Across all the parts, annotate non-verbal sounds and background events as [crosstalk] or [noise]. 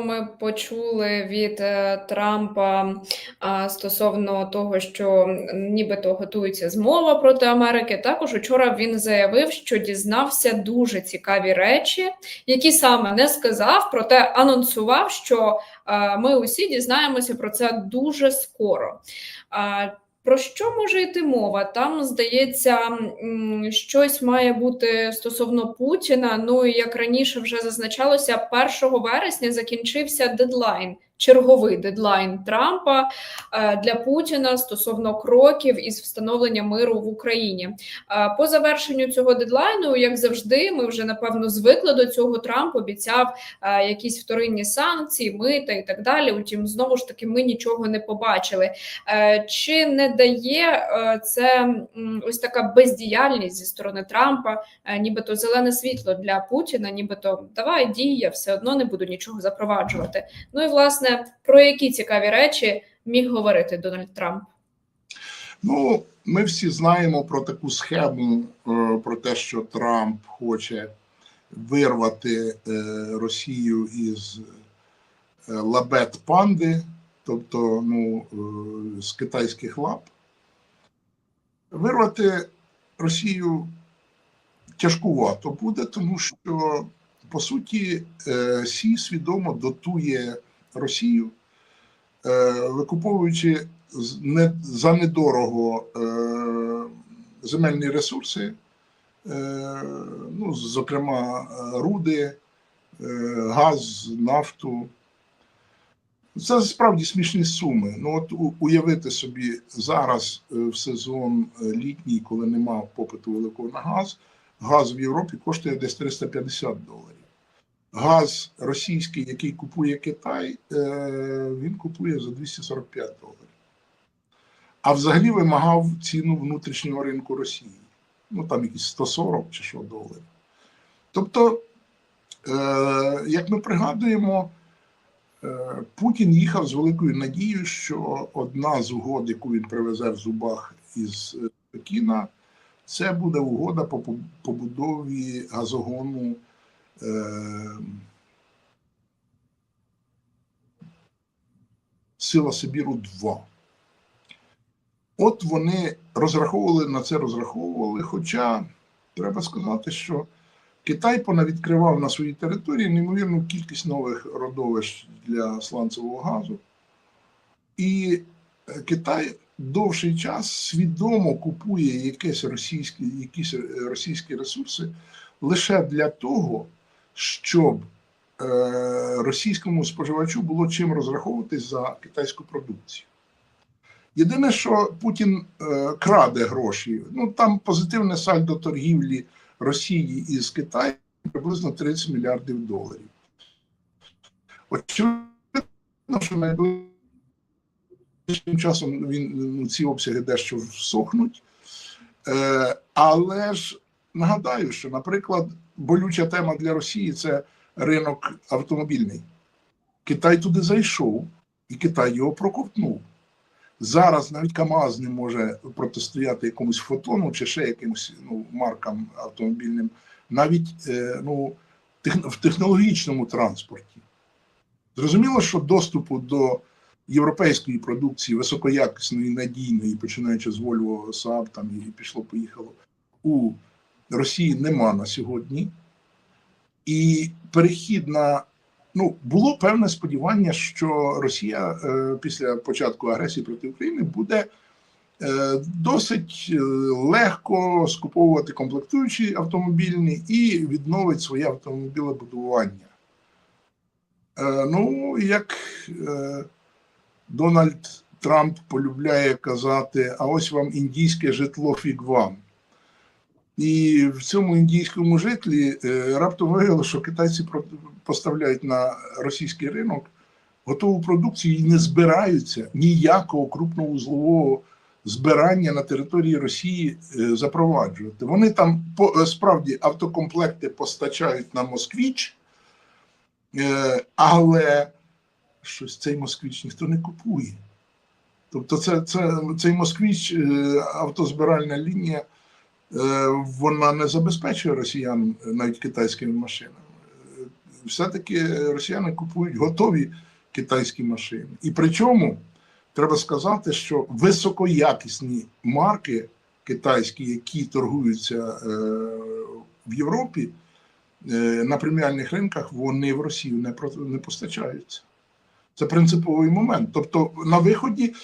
Ми почули від е, Трампа стосовно того, що нібито готується змова проти Америки. Також учора він заявив, що дізнався дуже цікаві речі, які саме не сказав, проте анонсував, що а, ми усі дізнаємося про це дуже скоро. Про що може йти мова? Там здається, щось має бути стосовно Путіна. Ну і як раніше вже зазначалося, 1 вересня закінчився дедлайн, черговий дедлайн Трампа е, для Путіна стосовно кроків із встановлення миру в Україні. Е, По завершенню цього дедлайну, як завжди, ми вже напевно звикли до цього. Трамп обіцяв е, якісь вторинні санкції, мита і так далі. Утім, знову ж таки, ми нічого не побачили. Чи не дає це ось така бездіяльність зі сторони Трампа, нібито зелене світло для Путіна, нібито давай дій, я все одно не буду нічого запроваджувати. Ну і власне про які цікаві речі міг говорити Дональд Трамп? Ну, ми всі знаємо про таку схему, е, про те, що Трамп хоче вирвати е, Росію із е, лабет панди, тобто ну, з китайських лап. Вирвати Росію тяжкувато буде, тому що, по суті, Сі свідомо дотує Росію, е, викуповуючи за недорого е, земельні ресурси, е, ну, зокрема, руди, газ, нафту. Це справді смішні суми. Ну, от уявити собі зараз в сезон літній, коли нема попиту великого на газ, газ в Європі коштує десь 350 доларів. Газ російський, який купує Китай, е, він купує за 245 доларів. А взагалі вимагав ціну внутрішнього ринку Росії. Ну там якісь 140 чи що доларів. Тобто, е, як ми пригадуємо, е, Путін їхав з великою надією, що одна з угод, яку він привезе в зубах із Пекіна, це буде угода по побудові газогону. Е, Сила Сибіру 2. От вони розраховували на це розраховували. Хоча треба сказати, що Китай понавідкривав на своїй території неймовірну кількість нових родовищ для сланцевого газу. І е, Китай довший час свідомо купує якісь російські, якісь е, російські ресурси лише для того, щоб е, російському споживачу було чим розраховуватись за китайську продукцію. Єдине, що Путін е, краде гроші. Ну там позитивне сальдо торгівлі Росії із Китаєм приблизно 30 мільярдів доларів. Очевидно, що найближчим часом він ну, ці обсяги дещо всохнуть. Е, але ж нагадаю, що, наприклад, болюча тема для Росії це ринок автомобільний. Китай туди зайшов, і Китай його проковтнув. Зараз навіть КАМАЗ не може протистояти якомусь фотону чи ще якимось ну, маркам автомобільним, навіть е, ну, в технологічному транспорті. Зрозуміло, що доступу до європейської продукції високоякісної, надійної, починаючи з Volvo, Saab, там і пішло-поїхало, у Росії нема на сьогодні. І перехід на ну було певне сподівання, що Росія е, після початку агресії проти України буде е, досить е, легко скуповувати комплектуючі автомобільні і відновить своє автомобілебудування. Е, ну, як е, Дональд Трамп полюбляє казати, а ось вам індійське житло фіг вам. І в цьому індійському житлі е, раптом виявилося, що китайці поставляють на російський ринок готову продукцію і не збираються ніякого крупновузлового збирання на території Росії е, запроваджувати. Вони там е, справді автокомплекти постачають на Москвіч, але щось цей москвіч ніхто не купує. Тобто, це, це, цей москвіч, автозбиральна лінія. Е, вона не забезпечує росіян навіть китайськими машинами. Е, все-таки росіяни купують готові китайські машини. І причому треба сказати, що високоякісні марки китайські, які торгуються е, в Європі на преміальних ринках, вони в Росію не, постачаються. Це принциповий момент. Тобто, на виході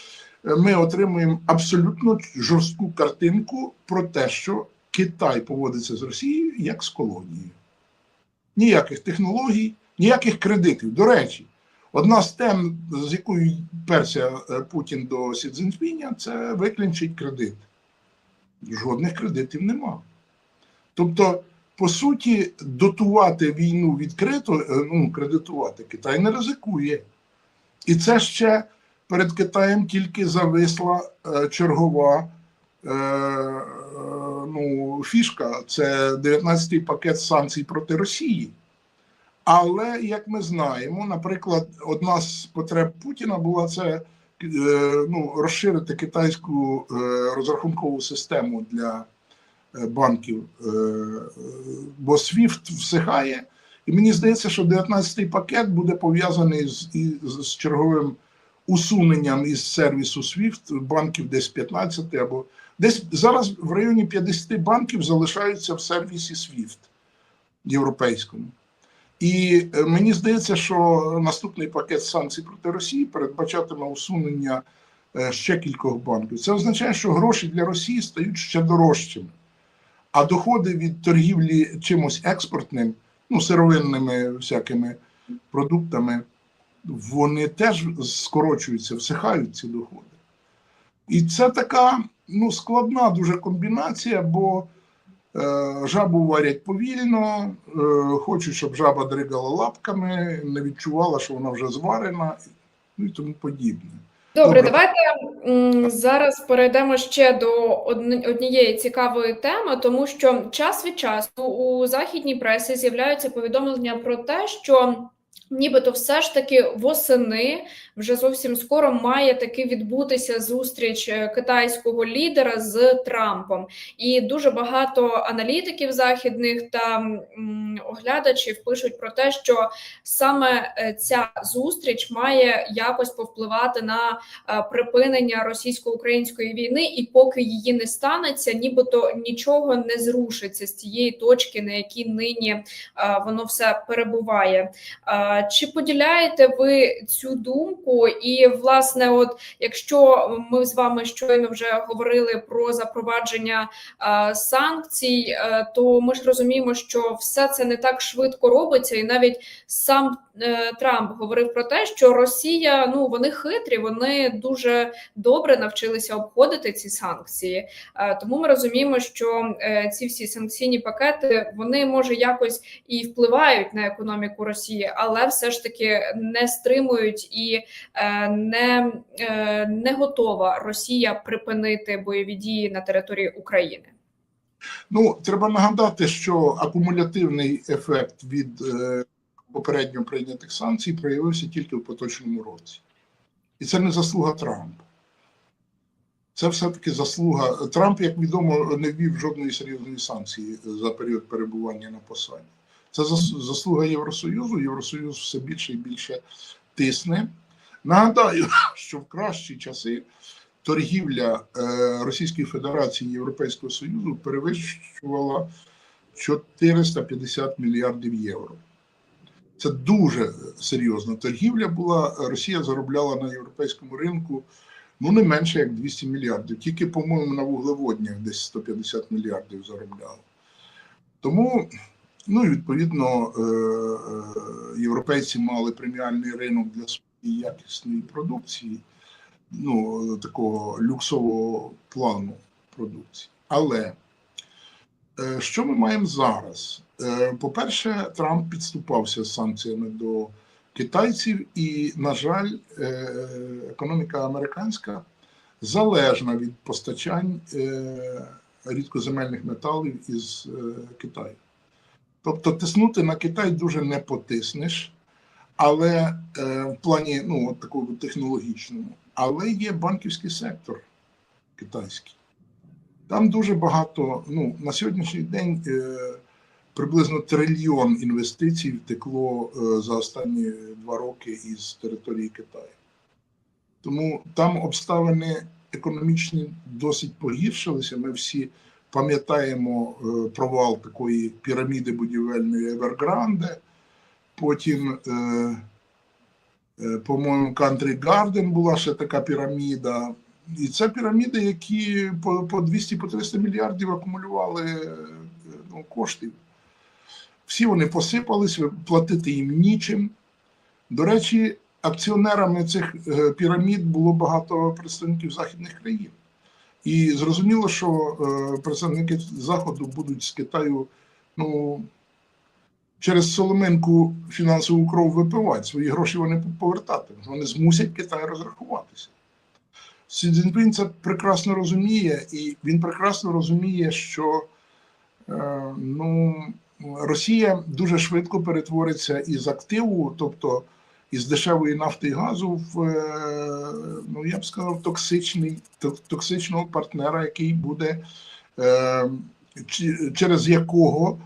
ми отримуємо абсолютно жорстку картинку про те, що Китай поводиться з Росією як з колонією. Ніяких технологій, ніяких кредитів. До речі, одна з тем, з якою перся е, Путін до Сі Цзіньпіня, це виклінчить кредит. Жодних кредитів нема. Тобто, по суті, дотувати війну відкрито, е, ну, кредитувати Китай не ризикує. І це ще перед Китаєм тільки зависла е, чергова е, е, ну, фішка це 19-й пакет санкцій проти Росії. Але, як ми знаємо, наприклад, одна з потреб Путіна була це ну, розширити китайську розрахункову систему для банків, бо SWIFT всихає. І мені здається, що 19-й пакет буде пов'язаний з, з черговим усуненням із сервісу SWIFT банків десь 15 або десь зараз в районі 50 банків залишаються в сервісі SWIFT європейському. І е, мені здається, що наступний пакет санкцій проти Росії передбачатиме усунення е, ще кількох банків. Це означає, що гроші для Росії стають ще дорожчими, а доходи від торгівлі чимось експортним, ну сировинними всякими продуктами, вони теж скорочуються, всихають ці доходи. І це така ну, складна дуже комбінація, бо е, жабу варять повільно, е, хочуть, щоб жаба дригала лапками, не відчувала, що вона вже зварена, ну і тому подібне. Добре, Добре. давайте м, зараз перейдемо ще до однієї цікавої теми, тому що час від часу у західній пресі з'являються повідомлення про те, що нібито все ж таки восени вже зовсім скоро має таки відбутися зустріч е, китайського лідера з Трампом, і дуже багато аналітиків західних та оглядачів пишуть про те, що саме е, ця зустріч має якось повпливати на е, припинення російсько-української війни, і поки її не станеться, нібито нічого не зрушиться з тієї точки, на якій нині воно все перебуває. Чи поділяєте ви цю думку? І власне, от якщо ми з вами щойно вже говорили про запровадження санкцій, е, то ми ж розуміємо, що все це не так швидко робиться, і навіть сам е, Трамп говорив про те, що Росія ну вони хитрі, вони дуже добре навчилися обходити ці санкції. Е, Тому ми розуміємо, що ці всі санкційні пакети вони може якось і впливають на економіку Росії, але все ж таки не стримують і е, не, е, не готова Росія припинити бойові дії на території України. Ну, треба нагадати, що акумулятивний ефект від е, попередньо прийнятих санкцій проявився тільки в поточному році. І це не заслуга Трампа. Це все-таки заслуга. Трамп, як відомо, не ввів жодної серйозної санкції за період перебування на посаді. Це зас- заслуга Євросоюзу. Євросоюз все більше і більше тисне. Нагадаю, [laughs] що в кращі часи торгівля е, Російської Федерації і Європейського Союзу перевищувала 450 мільярдів євро. Це дуже серйозна торгівля була. Росія заробляла на європейському ринку ну не менше як 200 мільярдів. Тільки, по-моєму, на вуглеводнях десь 150 мільярдів заробляла. Тому, ну і відповідно, е, е, європейці мали преміальний ринок для своєї якісної продукції, ну, такого люксового плану продукції. Але е, що ми маємо зараз? По-перше, Трамп підступався з санкціями до китайців, і, на жаль, економіка американська залежна від постачань рідкоземельних металів із Китаю. Тобто тиснути на Китай дуже не потиснеш, але е, в плані ну, от такого технологічному, але є банківський сектор китайський. Там дуже багато. Ну, на сьогоднішній день е, приблизно трильйон інвестицій втекло е, за останні два роки із території Китаю. Тому там обставини економічні досить погіршилися. Ми всі пам'ятаємо е, провал такої піраміди будівельної Evergrande, потім, е, е, по-моєму, Country Garden була ще така піраміда. І це піраміди, які по, по 200-300 мільярдів акумулювали ну, коштів. Всі вони посипались, платити їм нічим. До речі, акціонерами цих пірамід було багато представників західних країн. І зрозуміло, що е, представники Заходу будуть з Китаю ну, через соломинку фінансову кров випивати. Свої гроші вони повертатимуть. Вони змусять Китай розрахуватися. Сі Цзіньпін це прекрасно розуміє, і він прекрасно розуміє, що е, ну, Росія дуже швидко перетвориться із активу, тобто із дешевої нафти і газу, в е, ну я б сказав, токсичний токсичного партнера, який буде е, через якого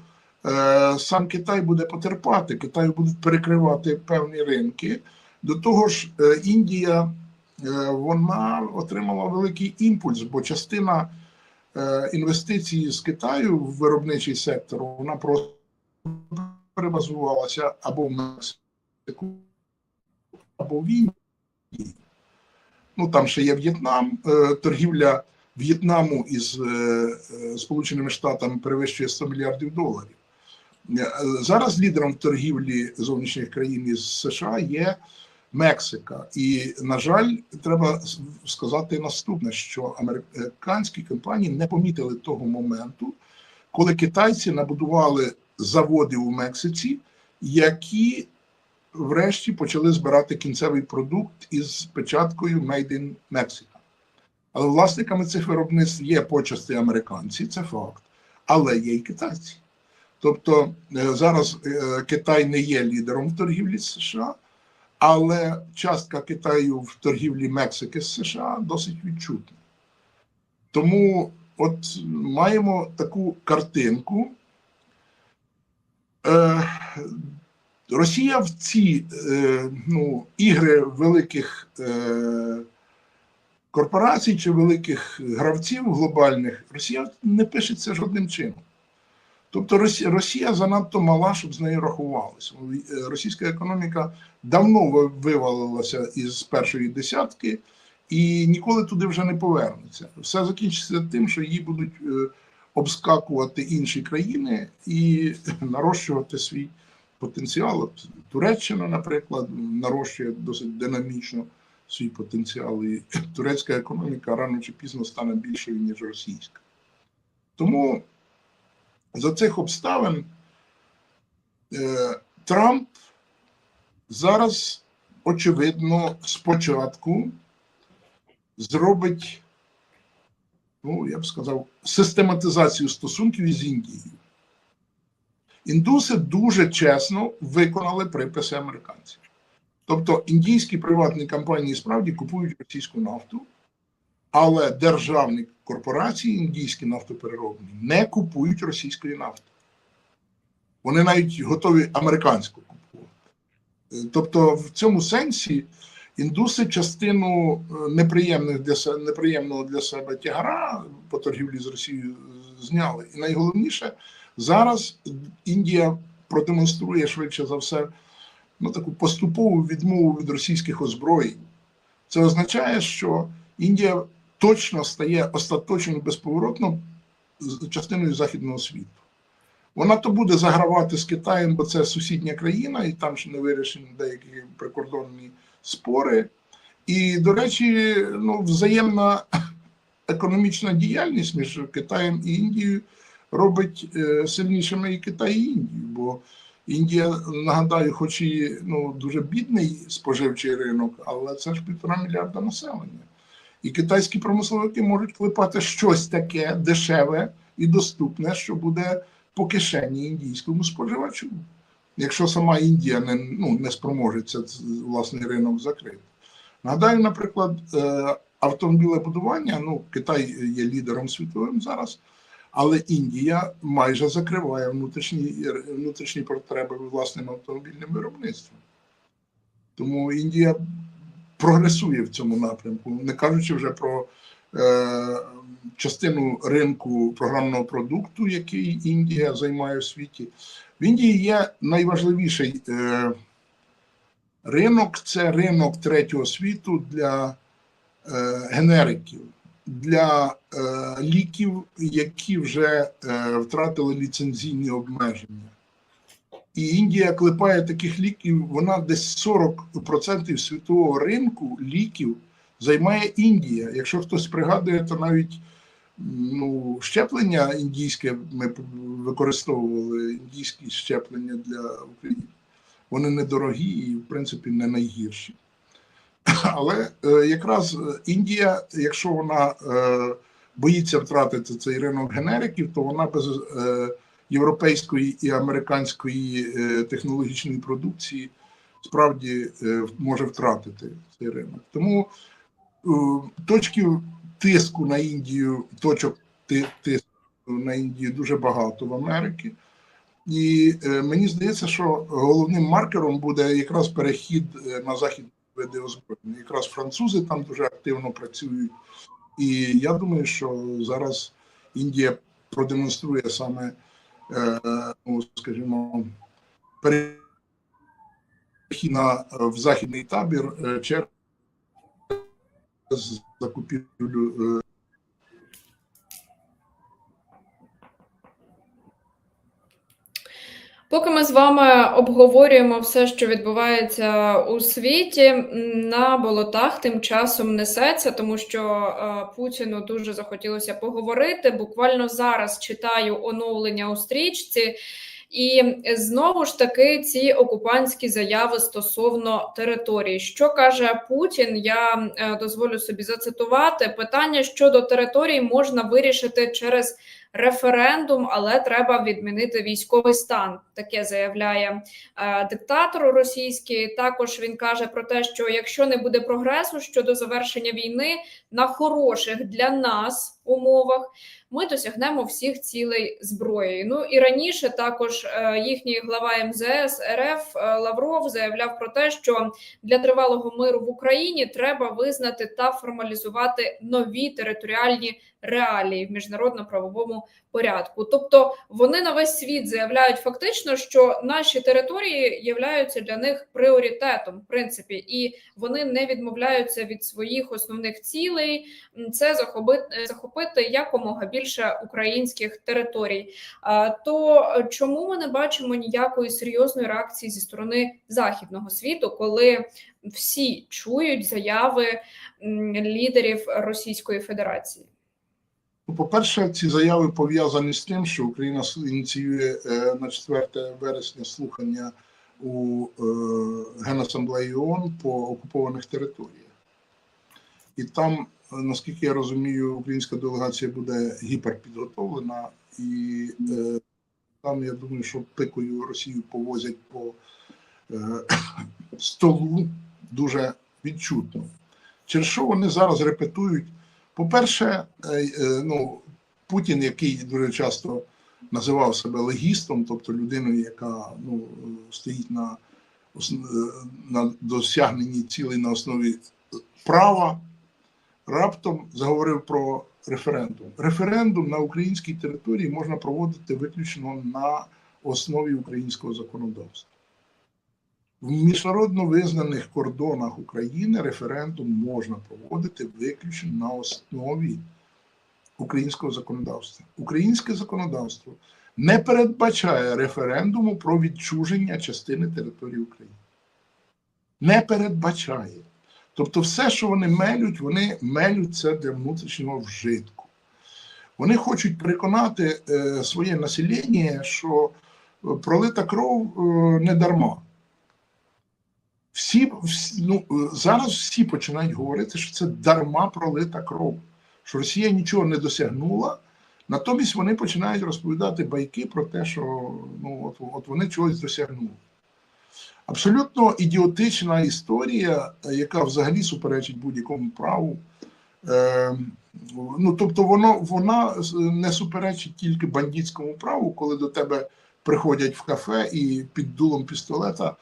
е, сам Китай буде потерпати. Китаю будуть перекривати певні ринки. До того ж, Індія вона отримала великий імпульс, бо частина інвестицій з Китаю в виробничий сектор вона просто перебазувалася або в Мексику, або в Індії. Ну там ще є В'єтнам. Е, Торгівля В'єтнаму із е, е, Сполученими Штатами перевищує 100 мільярдів доларів. Зараз лідером торгівлі зовнішніх країн із США є Мексика. І, на жаль, треба сказати наступне: що американські компанії не помітили того моменту, коли китайці набудували заводи у Мексиці, які врешті почали збирати кінцевий продукт із печаткою Made in Mexico. Але власниками цих виробництв є почасти американці, це факт, але є й китайці. Тобто е, зараз е, Китай не є лідером в торгівлі США, але частка Китаю в торгівлі Мексики з США досить відчутна. Тому от маємо таку картинку. Росія в ці е, ну, ігри великих е, корпорацій чи великих гравців глобальних, Росія не пишеться жодним чином. Тобто Росія, Росія занадто мала, щоб з нею рахувалися. Е, Російська економіка давно вивалилася із першої десятки і ніколи туди вже не повернеться. Все закінчиться тим, що її будуть е, обскакувати інші країни і [laughs] нарощувати свій потенціал. От Туреччина, наприклад, нарощує досить динамічно свій потенціал, і турецька економіка рано чи пізно стане більшою, ніж російська. Тому за цих обставин е, Трамп зараз, очевидно, спочатку зробить, ну, я б сказав, систематизацію стосунків із Індією. Індуси дуже чесно виконали приписи американців. Тобто індійські приватні компанії справді купують російську нафту, але державні корпорації, індійські нафтопереробні, не купують російської нафти. Вони навіть готові американську купувати. Е, Тобто, в цьому сенсі індуси частину е, неприємних для себе, неприємного для себе тягара по торгівлі з Росією зняли. І найголовніше, зараз Індія продемонструє швидше за все ну, таку поступову відмову від російських озброєнь. Це означає, що Індія точно стає остаточно безповоротно частиною західного світу. Вона то буде загравати з Китаєм, бо це сусідня країна, і там ще не вирішені деякі прикордонні спори. І, до речі, ну, взаємна [clears throat] економічна діяльність між Китаєм і Індією робить е, сильнішими і Китай, і Індію. Бо Індія, нагадаю, хоч і ну, дуже бідний споживчий ринок, але це ж півтора мільярда населення. І китайські промисловики можуть клепати щось таке дешеве і доступне, що буде по кишені індійському споживачу. Якщо сама Індія не, ну, не спроможеться власний ринок закрити. Нагадаю, наприклад, е, автомобілебудування, ну, Китай є лідером світовим зараз, Але Індія майже закриває внутрішні, внутрішні потреби власним автомобільним виробництвом. Тому Індія прогресує в цьому напрямку, не кажучи вже про е, частину ринку програмного продукту, який Індія займає в світі. В Індії є найважливіший е, ринок це ринок третього світу для е, генериків, для е, ліків, які вже е, втратили ліцензійні обмеження. І Індія клепає таких ліків, вона десь 40% світового ринку ліків займає Індія. Якщо хтось пригадує, то навіть ну, щеплення індійське ми використовували індійські щеплення для України. Вони недорогі і, в принципі, не найгірші. [laughs] Але е, якраз е, Індія, якщо вона е, боїться втратити цей ринок генериків, то вона без європейської і американської технологічної продукції справді може втратити цей ринок. Тому точків тиску на Індію, точок тиску на Індію дуже багато в Америці. І мені здається, що головним маркером буде якраз перехід на західні види озброєння. Якраз французи там дуже активно працюють. І я думаю, що зараз Індія продемонструє саме, е, ну, скажімо, перехід на, е, в західний табір е, через закупівлю Поки ми з вами обговорюємо все, що відбувається у світі, на болотах тим часом несеться, тому що е, Путіну дуже захотілося поговорити. Буквально зараз читаю оновлення у стрічці. І знову ж таки ці окупантські заяви стосовно території. Що каже Путін? Я е, дозволю собі зацитувати питання щодо території можна вирішити через референдум, але треба відмінити військовий стан. Таке заявляє е, диктатор російський. Також він каже про те, що якщо не буде прогресу щодо завершення війни на хороших для нас умовах, ми досягнемо всіх цілей зброєю. Ну і раніше також е, їхній глава МЗС РФ е, Лавров заявляв про те, що для тривалого миру в Україні треба визнати та формалізувати нові територіальні реалії в міжнародно-правовому порядку. Тобто вони на весь світ заявляють фактично, що наші території являються для них пріоритетом, в принципі, і вони не відмовляються від своїх основних цілей. Це захопити, захопити якомога більше українських територій. То чому ми не бачимо ніякої серйозної реакції зі сторони західного світу, коли всі чують заяви лідерів Російської Федерації? Ну, По-перше, ці заяви пов'язані з тим, що Україна ініціює е, на 4 вересня слухання у е, Генасамблеї ООН по окупованих територіях. І там, наскільки я розумію, українська делегація буде гіперпідготовлена, і е, там я думаю, що пикою Росію повозять по е, [coughs] столу дуже відчутно. Через що вони зараз репетують? По-перше, е, е, ну, Путін, який дуже часто називав себе легістом, тобто людиною, яка ну, стоїть на, е, на досягненні цілей на основі права, раптом заговорив про референдум. Референдум на українській території можна проводити виключно на основі українського законодавства. В міжнародно визнаних кордонах України референдум можна проводити виключно на основі українського законодавства. Українське законодавство не передбачає референдуму про відчуження частини території України. Не передбачає. Тобто, все, що вони мелють, вони мелють це для внутрішнього вжитку. Вони хочуть переконати е, своє населення, що е, пролита кров е, не дарма. Всі, ну, е, зараз всі починають говорити, що це дарма пролита кров, що Росія нічого не досягнула. Натомість вони починають розповідати байки про те, що ну, от, от вони чогось досягнули. Абсолютно ідіотична історія, е, яка взагалі суперечить будь-якому праву Е, ну, тобто, воно вона не суперечить тільки бандитському праву, коли до тебе приходять в кафе і під дулом пістолета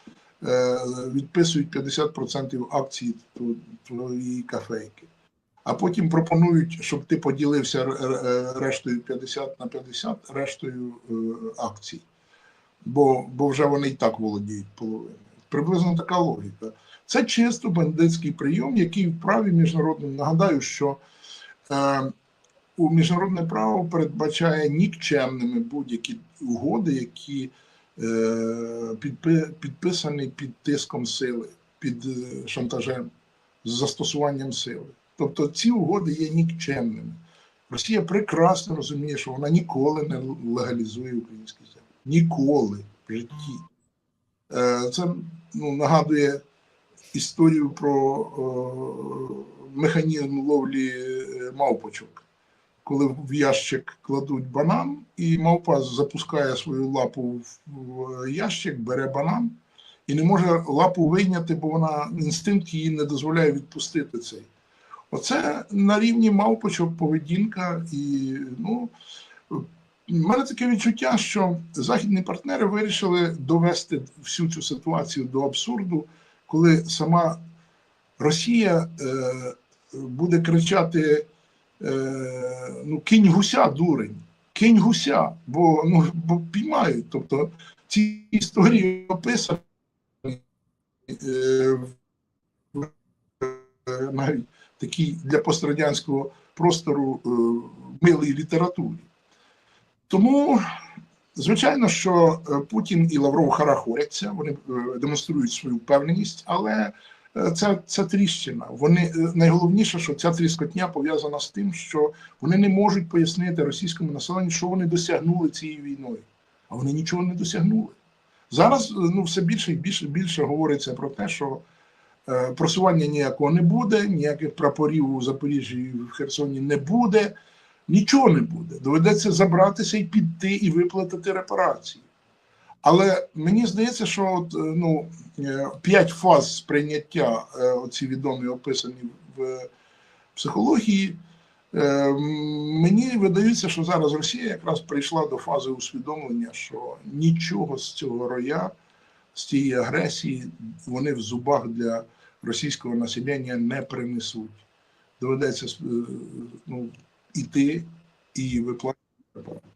е, відписують 50% акцій твоєї кафейки. А потім пропонують, щоб ти поділився р- рештою 50 на 50, рештою е, акцій. Бо, бо вже вони і так володіють половиною. Приблизно така логіка. Це чисто бандитський прийом, який в праві міжнародному нагадаю, що е, у міжнародне право передбачає нікчемними будь-які угоди, які е, підпи, підписані під тиском сили, під е, шантажем, з застосуванням сили. Тобто ці угоди є нікчемними. Росія прекрасно розуміє, що вона ніколи не легалізує українські землі. Ніколи в житті. Е, Це ну, нагадує історію про е, механізм ловлі е, мавпочок. Коли в ящик кладуть банан, і мавпа запускає свою лапу в- ящик, бере банан і не може лапу вийняти, бо вона інстинкт їй не дозволяє відпустити цей. Оце на рівні мавпочок поведінка. І ну, мене таке відчуття, що західні партнери вирішили довести всю цю ситуацію до абсурду, коли сама Росія е, буде кричати: е, ну, кинь гуся, дурень, кинь гуся, бо, ну, бо піймають. Тобто ці історії описані е, е, навіть такій для пострадянського простору е, милій літературі. Тому, звичайно, що е, Путін і Лавров харахоряться, вони е, демонструють свою впевненість, але це, це тріщина. Вони е, найголовніше, що ця тріскотня пов'язана з тим, що вони не можуть пояснити російському населенню, що вони досягнули цією війною. А вони нічого не досягнули. Зараз ну, все більше і більше, більше говориться про те, що е, просування ніякого не буде, ніяких прапорів у Запоріжжі і в Херсоні не буде, нічого не буде. Доведеться забратися і піти і виплатити репарації. Але мені здається, що от, е, ну, е, п'ять фаз сприйняття, е, оці відомі описані в психології. Мені видається, що зараз Росія якраз прийшла до фази усвідомлення, що нічого з цього роя, з цієї агресії, вони в зубах для російського населення не принесуть. Доведеться ну, іти і виплачувати.